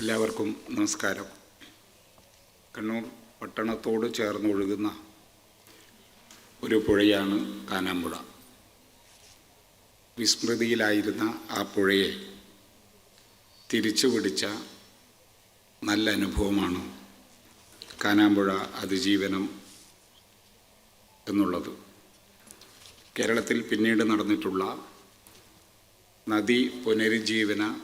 എല്ലാവർക്കും നമസ്കാരം. കണ്ണൂർ പട്ടണത്തോട് ചേർന്നൊഴുകുന്ന ഒരു പുഴയാണ് കാനാമ്പുഴ. വിസ്മൃതിയിലായിരുന്ന ആ പുഴയെ തിരിച്ചു പിടിച്ച നല്ല അനുഭവമാണ് കാനാമ്പുഴ അതിജീവനം എന്നുള്ളത്. കേരളത്തിൽ പിന്നീട് നടന്നിട്ടുള്ള നദി പുനരുജ്ജീവന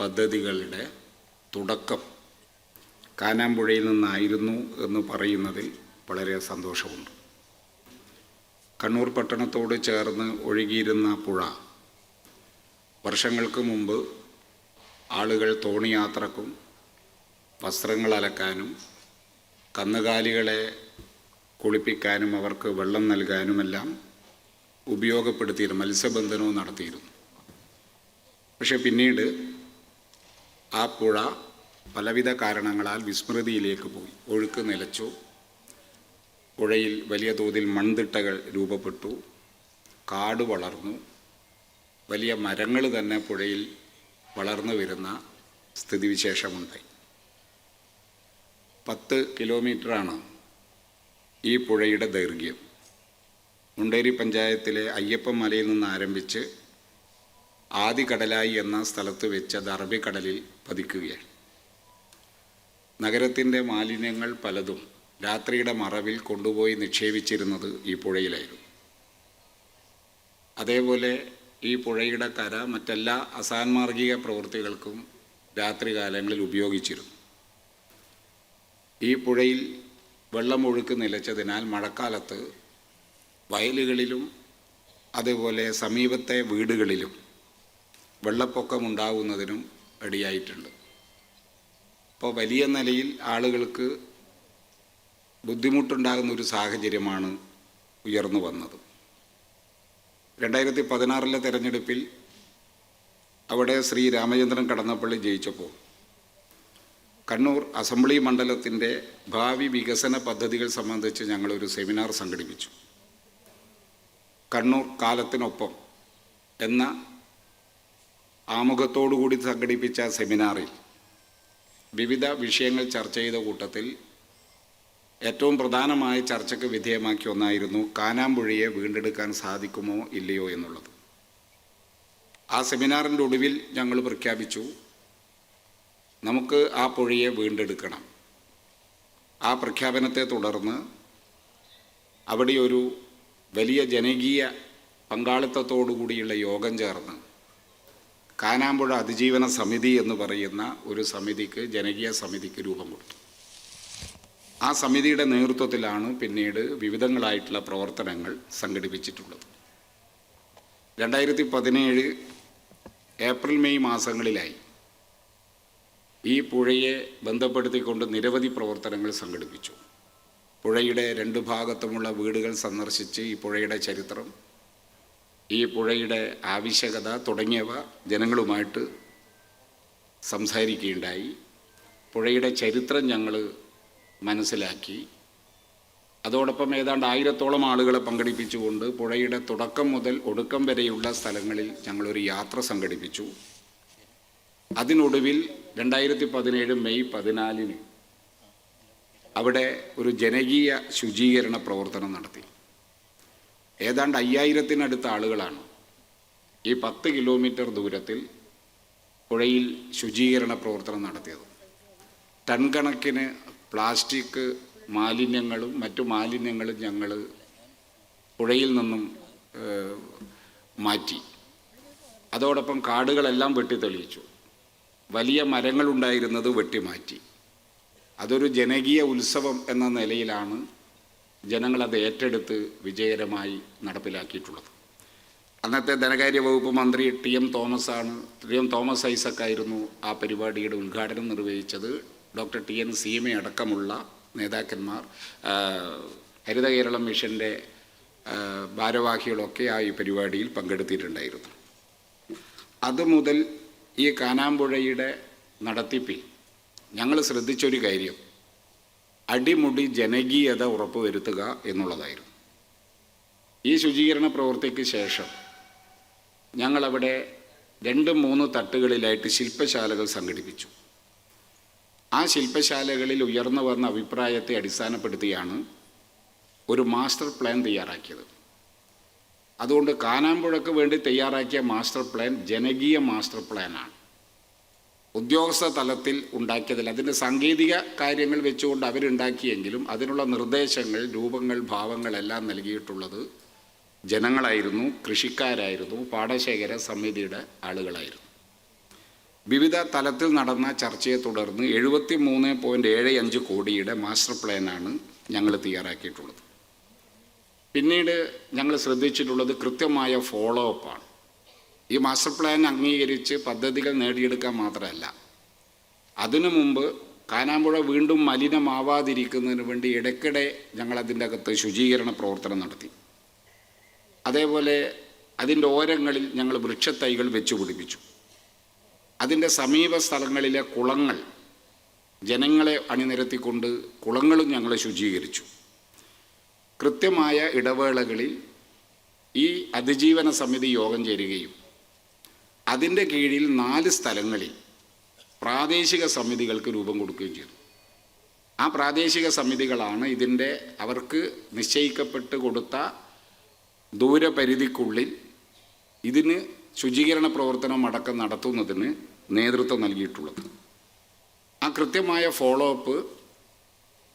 പദ്ധതികളുടെ തുടക്കം കാനാമ്പുഴയിൽ നിന്നായിരുന്നു എന്ന് പറയുന്നതിൽ വളരെ സന്തോഷമുണ്ട്. കണ്ണൂർ പട്ടണത്തോട് ചേർന്ന് ഒഴുകിയിരുന്ന പുഴ വർഷങ്ങൾക്ക് മുമ്പ് ആളുകൾ തോണിയാത്രക്കും വസ്ത്രങ്ങൾ അലക്കാനും കന്നുകാലികളെ കുളിപ്പിക്കാനും അവർക്ക് വെള്ളം നൽകാനുമെല്ലാം ഉപയോഗപ്പെടുത്തിയിരുന്നു മത്സ്യബന്ധനവും നടത്തിയിരുന്നു. പക്ഷേ പിന്നീട് ആ പുഴ പലവിധ കാരണങ്ങളാൽ വിസ്മൃതിയിലേക്ക് പോയി. ഒഴുക്ക് നിലച്ചു. പുഴയിൽ വലിയ തോതിൽ മൺതിട്ടകൾ രൂപപ്പെട്ടു. കാട് വളർന്നു. വലിയ മരങ്ങൾ തന്നെ പുഴയിൽ വളർന്നു വരുന്ന സ്ഥിതിവിശേഷമുണ്ടായി. പത്ത് കിലോമീറ്ററാണ് ഈ പുഴയുടെ ദൈർഘ്യം. മുണ്ടേരി പഞ്ചായത്തിലെ അയ്യപ്പൻ മലയിൽ നിന്ന് ആരംഭിച്ച് ആദികടലായി എന്ന സ്ഥലത്ത് വെച്ച് അത് അറബിക്കടലിൽ പതിക്കുകയാണ്. നഗരത്തിന്റെ മാലിന്യങ്ങൾ പലതും രാത്രിയുടെ മറവിൽ കൊണ്ടുപോയി നിക്ഷേപിച്ചിരുന്നത് ഈ പുഴയിലായിരുന്നു. അതേപോലെ ഈ പുഴയുടെ കര മറ്റെല്ലാ അസാൻമാർഗിക പ്രവൃത്തികൾക്കും രാത്രികാലങ്ങളിൽ ഉപയോഗിച്ചിരുന്നു. ഈ പുഴയിൽ വെള്ളമൊഴുക്ക് നിലച്ചതിനാൽ മഴക്കാലത്ത് വയലുകളിലും അതുപോലെ സമീപത്തെ വീടുകളിലും വെള്ളപ്പൊക്കമുണ്ടാകുന്നതിനും ഇടയായിട്ടുണ്ട് അപ്പോൾ വലിയ നിലയിൽ ആളുകൾക്ക് ബുദ്ധിമുട്ടുണ്ടാകുന്ന ഒരു സാഹചര്യമാണ് ഉയർന്നു വന്നത്. രണ്ടായിരത്തി പതിനാറിലെ തെരഞ്ഞെടുപ്പിൽ അവിടെ ശ്രീ രാമചന്ദ്രൻ കടന്നപ്പള്ളി ജയിച്ചപ്പോൾ കണ്ണൂർ അസംബ്ലി മണ്ഡലത്തിന്റെ ഭാവി വികസന പദ്ധതികൾ സംബന്ധിച്ച് ഞങ്ങളൊരു സെമിനാർ സംഘടിപ്പിച്ചു. കണ്ണൂർ കാലത്തിനൊപ്പം എന്ന ആമുഖത്തോടുകൂടി സംഘടിപ്പിച്ച സെമിനാറിൽ വിവിധ വിഷയങ്ങൾ ചർച്ച ചെയ്ത കൂട്ടത്തിൽ ഏറ്റവും പ്രധാനമായ ചർച്ചയ്ക്ക് വിധേയമാക്കിയ ഒന്നായിരുന്നു കാനാമ്പുഴയെ വീണ്ടെടുക്കാൻ സാധിക്കുമോ ഇല്ലയോ എന്നുള്ളത്. ആ സെമിനാറിന്റെ ഒടുവിൽ ഞങ്ങൾ പ്രഖ്യാപിച്ചു നമുക്ക് ആ പുഴയെ വീണ്ടെടുക്കണം. ആ പ്രഖ്യാപനത്തെ തുടർന്ന് അവിടെ ഒരു വലിയ ജനകീയ പങ്കാളിത്തത്തോടു കൂടിയുള്ള യോഗം ചേർന്ന് കാനാമ്പുഴ അതിജീവന സമിതി എന്ന് പറയുന്ന ഒരു സമിതിക്ക് ജനകീയ സമിതിക്ക് രൂപം കൊടുത്തു. ആ സമിതിയുടെ നേതൃത്വത്തിലാണ് പിന്നീട് വിവിധങ്ങളായിട്ടുള്ള പ്രവർത്തനങ്ങൾ സംഘടിപ്പിച്ചിട്ടുള്ളത്. രണ്ടായിരത്തി പതിനേഴ് ഏപ്രിൽ മെയ് മാസങ്ങളിലായി ഈ പുഴയെ ബന്ധപ്പെടുത്തിക്കൊണ്ട് നിരവധി പ്രവർത്തനങ്ങൾ സംഘടിപ്പിച്ചു. പുഴയുടെ രണ്ട് ഭാഗത്തുമുള്ള വീടുകൾ സന്ദർശിച്ച് ഈ പുഴയുടെ ചരിത്രം ഈ പുഴയുടെ ആവശ്യകത തുടങ്ങിയവ ജനങ്ങളുമായിട്ട് സംസാരിക്കുകയുണ്ടായി. പുഴയുടെ ചരിത്രം ഞങ്ങൾ മനസ്സിലാക്കി. അതോടൊപ്പം ഏതാണ്ട് ആയിരത്തോളം ആളുകളെ പങ്കെടുപ്പിച്ചുകൊണ്ട് പുഴയുടെ തുടക്കം മുതൽ ഒടുക്കം വരെയുള്ള സ്ഥലങ്ങളിൽ ഞങ്ങളൊരു യാത്ര സംഘടിപ്പിച്ചു. അതിനൊടുവിൽ രണ്ടായിരത്തി പതിനേഴ് മെയ് പതിനാലിന് അവിടെ ഒരു ജനകീയ ശുചീകരണ പ്രവർത്തനം നടത്തി. ഏതാണ്ട് അയ്യായിരത്തിനടുത്ത ആളുകളാണ്. ഈ പത്ത് കിലോമീറ്റർ ദൂരത്തിൽ പുഴയിൽ ശുചീകരണ പ്രവർത്തനം നടത്തിയത്. ടൺ കണക്കിന് പ്ലാസ്റ്റിക് മാലിന്യങ്ങളും മറ്റു മാലിന്യങ്ങളും ഞങ്ങൾ പുഴയിൽ നിന്നും മാറ്റി. അതോടൊപ്പം കാടുകളെല്ലാം വെട്ടിത്തെളിയിച്ചു. വലിയ മരങ്ങളുണ്ടായിരുന്നത് വെട്ടിമാറ്റി. അതൊരു ജനകീയ ഉത്സവം എന്ന നിലയിലാണ് ജനങ്ങളത് ഏറ്റെടുത്ത് വിജയകരമായി നടപ്പിലാക്കിയിട്ടുള്ളത്. അന്നത്തെ ധനകാര്യ വകുപ്പ് മന്ത്രി ടി എം തോമസ് ആണ്. ടി എം തോമസ് ഐസക് ആയിരുന്നു ആ പരിപാടിയുടെ ഉദ്ഘാടനം നിർവഹിച്ചത്. ഡോക്ടർ ടി എൻ സീമ അടക്കമുള്ള നേതാക്കന്മാർ ഹരിത കേരളം മിഷന്റെ ഭാരവാഹികളൊക്കെ ആ ഈ പരിപാടിയിൽ പങ്കെടുത്തിട്ടുണ്ടായിരുന്നു. അതുമുതൽ ഈ കാനാമ്പുഴയുടെ നടത്തിപ്പിൽ ഞങ്ങൾ ശ്രദ്ധിച്ചൊരു കാര്യം. അടിമുടി ജനകീയത ഉറപ്പുവരുത്തുക എന്നുള്ളതായിരുന്നു. ഈ ശുചീകരണ പ്രവൃത്തിക്ക് ശേഷം ഞങ്ങളവിടെ രണ്ട് മൂന്ന് തട്ടുകളിലായിട്ട് ശില്പശാലകൾ സംഘടിപ്പിച്ചു. ആ ശില്പശാലകളിൽ ഉയർന്നു വന്ന അഭിപ്രായത്തെ അടിസ്ഥാനപ്പെടുത്തിയാണ് ഒരു മാസ്റ്റർ പ്ലാൻ തയ്യാറാക്കിയത്. അതുകൊണ്ട് കാനാമ്പുഴക്ക് വേണ്ടി തയ്യാറാക്കിയ മാസ്റ്റർ പ്ലാൻ ജനകീയ മാസ്റ്റർ പ്ലാനാണ്. ഉദ്യോഗസ്ഥ തലത്തിൽ ഉണ്ടാക്കിയതിൽ അതിന്റെ സാങ്കേതിക കാര്യങ്ങൾ വെച്ചുകൊണ്ട് അവരുണ്ടാക്കിയെങ്കിലും അതിനുള്ള നിർദ്ദേശങ്ങൾ രൂപങ്ങൾ ഭാവങ്ങളെല്ലാം നൽകിയിട്ടുള്ളത് ജനങ്ങളായിരുന്നു കൃഷിക്കാരായിരുന്നു പാടശേഖര സമിതിയുടെ ആളുകളായിരുന്നു. വിവിധ തലത്തിൽ നടന്ന ചർച്ചയെ തുടർന്ന് എഴുപത്തി മൂന്ന് പോയിന്റ് ഏഴ് അഞ്ച് കോടിയുടെ മാസ്റ്റർ പ്ലാനാണ് ഞങ്ങൾ തയ്യാറാക്കിയിട്ടുള്ളത്. പിന്നീട് ഞങ്ങൾ ശ്രദ്ധിച്ചിട്ടുള്ളത് കൃത്യമായ ഫോളോ അപ്പാണ്. ഈ മാസ്റ്റർ പ്ലാൻ അംഗീകരിച്ച് പദ്ധതികൾ നേടിയെടുക്കാൻ മാത്രമല്ല. അതിനു മുമ്പ് കാനാമ്പുഴ വീണ്ടും മലിനമാവാതിരിക്കുന്നതിന് വേണ്ടി ഇടയ്ക്കിടെ ഞങ്ങൾ അതിന്റെ അകത്ത് ശുചീകരണ പ്രവർത്തനം നടത്തി. അതേപോലെ അതിന്റെ ഓരങ്ങളിൽ ഞങ്ങൾ വൃക്ഷത്തൈകൾ വെച്ചു പിടിപ്പിച്ചു. അതിന്റെ സമീപ സ്ഥലങ്ങളിലെ കുളങ്ങൾ ജനങ്ങളെ അണിനിരത്തിക്കൊണ്ട് കുളങ്ങളും ഞങ്ങൾ ശുചീകരിച്ചു. കൃത്യമായ ഇടവേളകളിൽ ഈ അതിജീവന സമിതി യോഗം ചേരുകയും അതിന്റെ കീഴിൽ നാല് സ്ഥലങ്ങളിൽ പ്രാദേശിക സമിതികൾക്ക് രൂപം കൊടുക്കുകയും ചെയ്തു. ആ പ്രാദേശിക സമിതികളാണ് ഇതിന്റെ അവർക്ക് നിശ്ചയിക്കപ്പെട്ട് കൊടുത്ത ദൂരപരിധിക്കുള്ളിൽ ഇതിന് ശുചീകരണ പ്രവർത്തനം അടക്കം നടത്തുന്നതിന് നേതൃത്വം നൽകിയിട്ടുള്ളത്. ആ കൃത്യമായ ഫോളോ അപ്പ്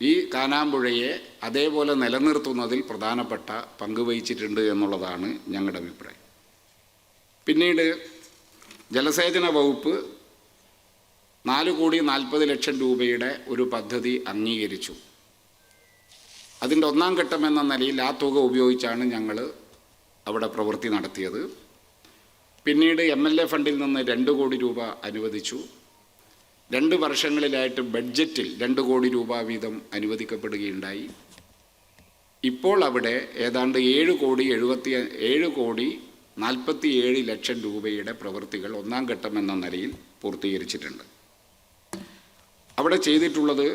ഈ കാനാമ്പുഴയെ അതേപോലെ നിലനിർത്തുന്നതിൽ പ്രധാനപ്പെട്ട പങ്ക് വഹിച്ചിട്ടുണ്ട് എന്നുള്ളതാണ് ഞങ്ങളുടെ അഭിപ്രായം. പിന്നീട് ജലസേചന വകുപ്പ് നാല് കോടി നാൽപ്പത് ലക്ഷം രൂപയുടെ ഒരു പദ്ധതി അംഗീകരിച്ചു. അതിന്റെ ഒന്നാം ഘട്ടം എന്ന നിലയിൽ ആ തുക ഉപയോഗിച്ചാണ് ഞങ്ങൾ അവിടെ പ്രവൃത്തി നടത്തിയത്. പിന്നീട് എം എൽ എ ഫണ്ടിൽ നിന്ന് രണ്ട് കോടി രൂപ അനുവദിച്ചു. രണ്ട് വർഷങ്ങളിലായിട്ട് ബഡ്ജറ്റിൽ രണ്ട് കോടി രൂപ വീതം അനുവദിക്കപ്പെടുകയുണ്ടായി. ഇപ്പോൾ അവിടെ ഏതാണ്ട് ഏഴ് കോടി എഴുപത്തി ഏഴ് കോടി നാൽപ്പത്തി ഏഴ് ലക്ഷം രൂപയുടെ പ്രവൃത്തികൾ ഒന്നാം ഘട്ടം എന്ന നിലയിൽ പൂർത്തീകരിച്ചിട്ടുണ്ട്. അവിടെ ചെയ്തിട്ടുള്ളത്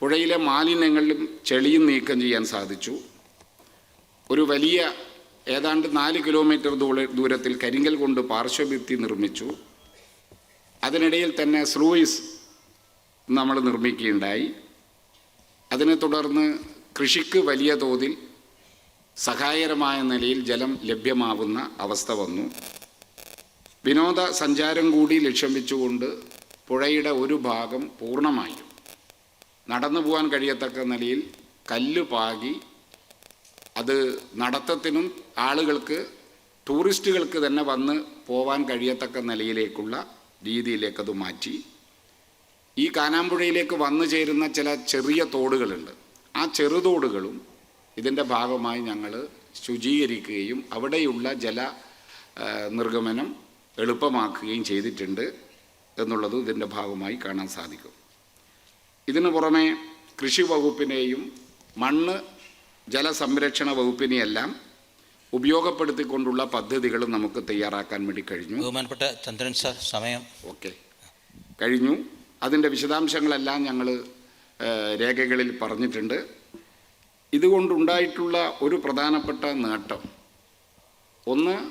പുഴയിലെ മാലിന്യങ്ങളിലും ചെളിയും നീക്കം ചെയ്യാൻ സാധിച്ചു. ഒരു വലിയ ഏതാണ്ട് നാല് കിലോമീറ്റർ ദൂരത്തിൽ കരിങ്കൽ കൊണ്ട് പാർശ്വഭിത്തി നിർമ്മിച്ചു. അതിനിടയിൽ തന്നെ സ്ലൂയിസ് നമ്മൾ നിർമ്മിക്കുകയുണ്ടായി. അതിനെ തുടർന്ന് കൃഷിക്ക് വലിയ തോതിൽ സഹായകരമായ നിലയിൽ ജലം ലഭ്യമാവുന്ന അവസ്ഥ വന്നു. വിനോദ സഞ്ചാരം കൂടി ലക്ഷ്യം വെച്ചുകൊണ്ട് പുഴയുടെ ഒരു ഭാഗം പൂർണമായും. നടന്നു പോകാൻ കഴിയത്തക്ക നിലയിൽ കല്ല് പാകി അത് നടത്തത്തിനും ആളുകൾക്ക് ടൂറിസ്റ്റുകൾക്ക് തന്നെ വന്ന് പോവാൻ കഴിയത്തക്ക നിലയിലേക്കുള്ള രീതിയിലേക്കത് മാറ്റി. ഈ കാനാമ്പുഴയിലേക്ക് വന്നു ചേരുന്ന ചില ചെറിയ തോടുകളുണ്ട്. ആ ചെറുതോടുകളും ഇതിന്റെ ഭാഗമായി ഞങ്ങൾ ശുചീകരിക്കുകയും അവിടെയുള്ള ജല നിർഗമനം എളുപ്പമാക്കുകയും ചെയ്തിട്ടുണ്ട് എന്നുള്ളത് ഇതിന്റെ ഭാഗമായി കാണാൻ സാധിക്കും. ഇതിനു പുറമെ കൃഷി വകുപ്പിനെയും മണ്ണ് ജലസംരക്ഷണ വകുപ്പിനെയെല്ലാം ഉപയോഗപ്പെടുത്തിക്കൊണ്ടുള്ള പദ്ധതികൾ നമുക്ക് തയ്യാറാക്കാൻ വേണ്ടി കഴിഞ്ഞു. ബഹുമാനപ്പെട്ട ചന്ദ്രൻ സാർ സമയം. ഓക്കെ. കഴിഞ്ഞു. അതിന്റെ വിശദാംശങ്ങളെല്ലാം ഞങ്ങൾ രേഖകളിൽ പറഞ്ഞിട്ടുണ്ട്. ഇതുകൊണ്ടുണ്ടായിട്ടുള്ള ഒരു പ്രധാനപ്പെട്ട നേട്ടം. ഒന്ന്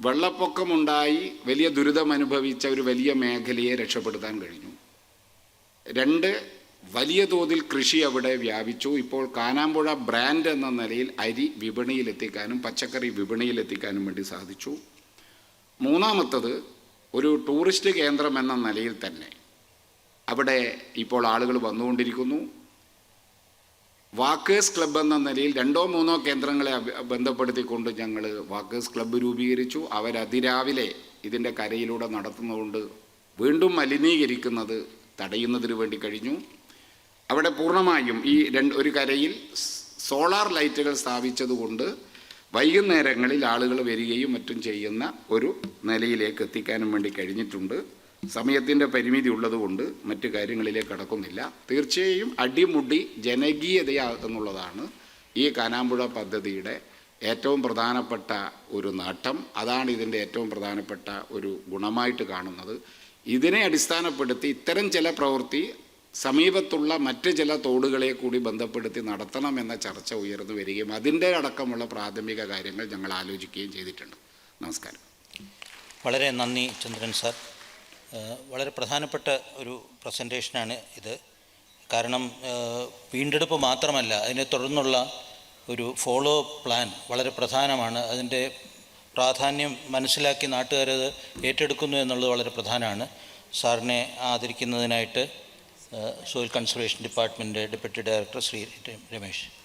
വെള്ളപ്പൊക്കമുണ്ടായി വലിയ ദുരിതമനുഭവിച്ച ഒരു വലിയ മേഖലയെ രക്ഷപ്പെടുത്താൻ കഴിഞ്ഞു. രണ്ട് വലിയ തോതിൽ കൃഷി അവിടെ വ്യാപിച്ചു. ഇപ്പോൾ കാനാമ്പുഴ ബ്രാൻഡ് എന്ന നിലയിൽ അരി വിപണിയിലെത്തിക്കാനും പച്ചക്കറി വിപണിയിലെത്തിക്കാനും വേണ്ടി സാധിച്ചു. മൂന്നാമത്തത് ഒരു ടൂറിസ്റ്റ് കേന്ദ്രം എന്ന നിലയിൽ തന്നെ. അവിടെ ഇപ്പോൾ ആളുകൾ വന്നുകൊണ്ടിരിക്കുന്നു. വാക്കേഴ്സ് ക്ലബ് എന്ന നിലയിൽ രണ്ടോ മൂന്നോ കേന്ദ്രങ്ങളെ ബന്ധപ്പെടുത്തിക്കൊണ്ട് ഞങ്ങൾ വാക്കേഴ്സ് ക്ലബ്ബ് രൂപീകരിച്ചു. അവരതിരാവിലെ ഇതിന്റെ കരയിലൂടെ നടത്തുന്നതുകൊണ്ട് വീണ്ടും മലിനീകരിക്കുന്നത് തടയുന്നതിന് വേണ്ടി കഴിഞ്ഞു. അവിടെ പൂർണമായും ഈ രണ്ട് ഒരു കരയിൽ സോളാർ ലൈറ്റുകൾ സ്ഥാപിച്ചതുകൊണ്ട് വൈകുന്നേരങ്ങളിൽ ആളുകൾ വരികയും മറ്റും ചെയ്യുന്ന ഒരു നിലയിലേക്ക് എത്തിക്കാനും വേണ്ടി കഴിഞ്ഞിട്ടുണ്ട്. സമയത്തിന്റെ പരിമിതി ഉള്ളതുകൊണ്ട് മറ്റ് കാര്യങ്ങളിലേക്ക് കടക്കുന്നില്ല. തീർച്ചയായും അടിമുടി ജനകീയതയാകുന്നുള്ളതാണ് ഈ കാനാമ്പുഴ പദ്ധതിയുടെ ഏറ്റവും പ്രധാനപ്പെട്ട ഒരു നേട്ടം. അതാണ് ഇതിന്റെ ഏറ്റവും പ്രധാനപ്പെട്ട ഒരു ഗുണമായിട്ട് കാണുന്നത്. ഇതിനെ അടിസ്ഥാനപ്പെടുത്തി ഇത്തരം ചില പ്രവൃത്തി സമീപത്തുള്ള മറ്റ് ചില തോടുകളെ കൂടി ബന്ധപ്പെടുത്തി നടത്തണമെന്ന ചർച്ച ഉയർന്നു വരികയും അതിന്റെ അടക്കമുള്ള പ്രാഥമിക കാര്യങ്ങൾ ഞങ്ങൾ ആലോചിക്കുകയും ചെയ്തിട്ടുണ്ട്. നമസ്കാരം. വളരെ നന്ദി ചന്ദ്രൻ സാർ. വളരെ പ്രധാനപ്പെട്ട ഒരു പ്രസന്റേഷനാണ് ഇത്. കാരണം വീണ്ടെടുപ്പ് മാത്രമല്ല അതിനെ തുടർന്നുള്ള ഒരു ഫോളോ പ്ലാൻ വളരെ പ്രധാനമാണ്. അതിന്റെ പ്രാധാന്യം മനസ്സിലാക്കി നാട്ടുകാരത് ഏറ്റെടുക്കുന്നു എന്നുള്ളത് വളരെ പ്രധാനമാണ്. സാറിനെ ആദരിക്കുന്നതിനായിട്ട് soil conservation department deputy director Shri Ramesh.